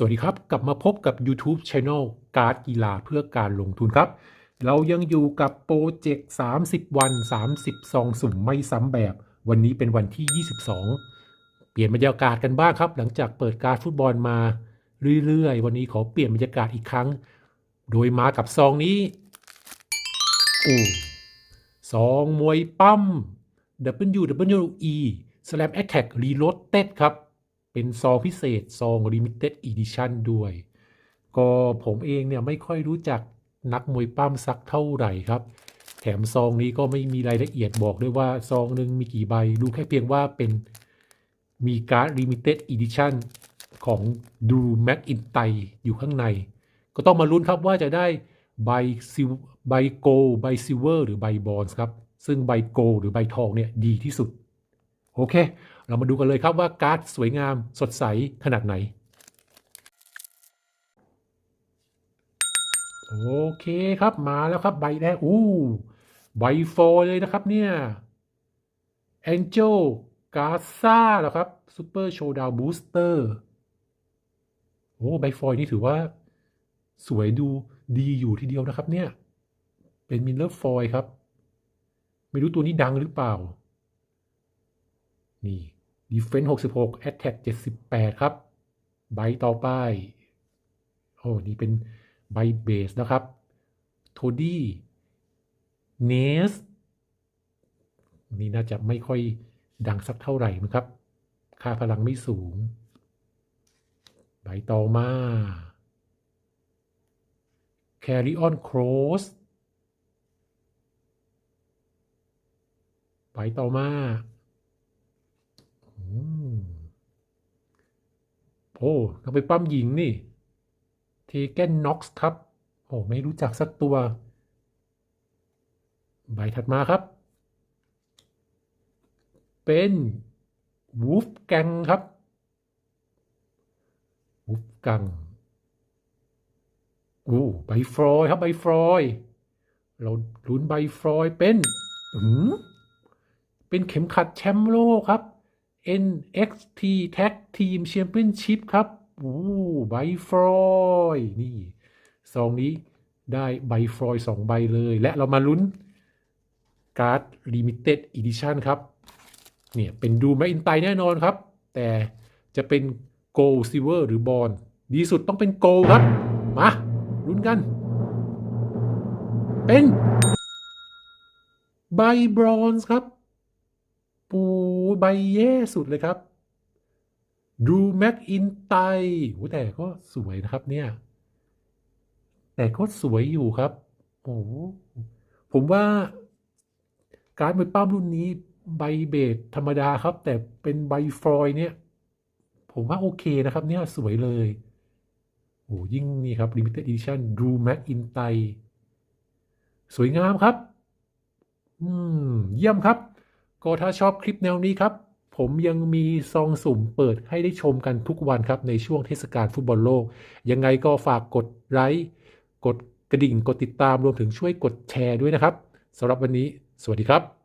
สวัสดีครับ กลับมาพบกับ YouTube Channel การ์ดกีฬาเพื่อการลงทุนครับ เรายังอยู่กับโปรเจกต์ 30 วัน 30ซองสุ่มไม่ซ้ำแบบ วันนี้เป็นวันที่ 22 เปลี่ยนบรรยากาศกันบ้างครับ หลังจากเปิดการฟุตบอลมาเรื่อยๆ วันนี้ขอเปลี่ยนบรรยากาศอีกครั้ง โดยมากับซองนี้อซองมวยปั้ม WWE Slam Attack Reloaded ครับ เป็นซองพิเศษซอง Limited Edition ด้วย ก็ผมเองเนี่ยไม่ค่อยรู้จักนักมวยปั้มสักเท่าไหร่ครับ แถมซองนี้ก็ไม่มีรายละเอียดบอกด้วยว่าซองหนึ่งมีกี่ใบ รู้แค่เพียงว่าเป็นมีการ์ด Limited Edition ของดูแม็กอินไตอยู่ข้างใน ก็ต้องมาลุ้นครับว่าจะได้ใบซิใบโก ใบซิเวอร์ หรือใบบอนส์ครับ ซึ่งใบโก หรือใบทองเนี่ยดีที่สุด โอเค เรามาดูกันเลยครับว่าการ์ดสวยงามสดใสขนาดไหน โอเคครับมาแล้วครับใบแรกอู้ใบโฟร์เลยนะครับเนี่ย Angel g a z a เหรอครับ Super Showdown Booster โอ้ใบฟอยนี่ถือว่า สวยดูดีอยู่ทีเดียวนะครับเนี่ย เป็นมิลเลอร์ฟอยครับ ไม่รู้ตัวนี้ดังหรือเปล่า นี่ Defense 66 Attack 78ครับ ใบต่อไป โอ้ นี่เป็นใบเบสนะครับ โทดี้เนส นี่น่าจะไม่ค่อยดังสักเท่าไหร่มั้งครับ ค่าพลังไม่สูง ใบต่อมา Carry on Cross ใบต่อมา โอ้เราไปปั้มหญิงนี่เทเกนน็อกซ์ครับ โอ้ไม่รู้จักสักตัว ใบถัดมาครับ เป็นวูฟแกงครับวูฟกังโอ้ใบฟรอยครับใบฟรอยเราลุ้นใบฟรอยเป็นอืมเป็นเข็มขัดแชมป์โลกครับ NXT Tag Team Championship ครับโอ้ใบฟรอยนี่ซองนี้ได้ใบฟรอยสองใบเลย และเรามาลุ้นการ์ด Limited Edition ครับ เนี่ยเป็นดูแมอินไตแน่นอนครับ แต่จะเป็นโกลซิเวอร์หรือบอลดีสุดต้องเป็นโกลครับ มาลุ้นกัน เป็นใบบรอนซ์ครับ ปู ใบแย่สุดเลยครับดูแม็กอินไตโอ้แต่ก็สวยนะครับเนี่ย แต่ก็สวยอยู่ครับ โอ้ผมว่าการมวยป้ามรุ่นนี้ใบเบสธรรมดาครับ แต่เป็นใบฟรอยเนี่ย ผมว่าโอเคนะครับ เนี่ยสวยเลย โอ้ยิ่งนี่ครับ Limited Edition Drew Mac in ไตสวยงามครับ อืม เยี่ยมครับ ก็ถ้าชอบคลิปแนวนี้ครับ ผมยังมีซองสุ่มเปิดให้ได้ชมกันทุกวันครับ ในช่วงเทศกาลฟุตบอลโลก ยังไงก็ฝากกดไลค์กดกระดิ่งกดติดตามรวมถึงช่วยกดแชร์ด้วยนะครับสำหรับวันนี้ สวัสดีครับ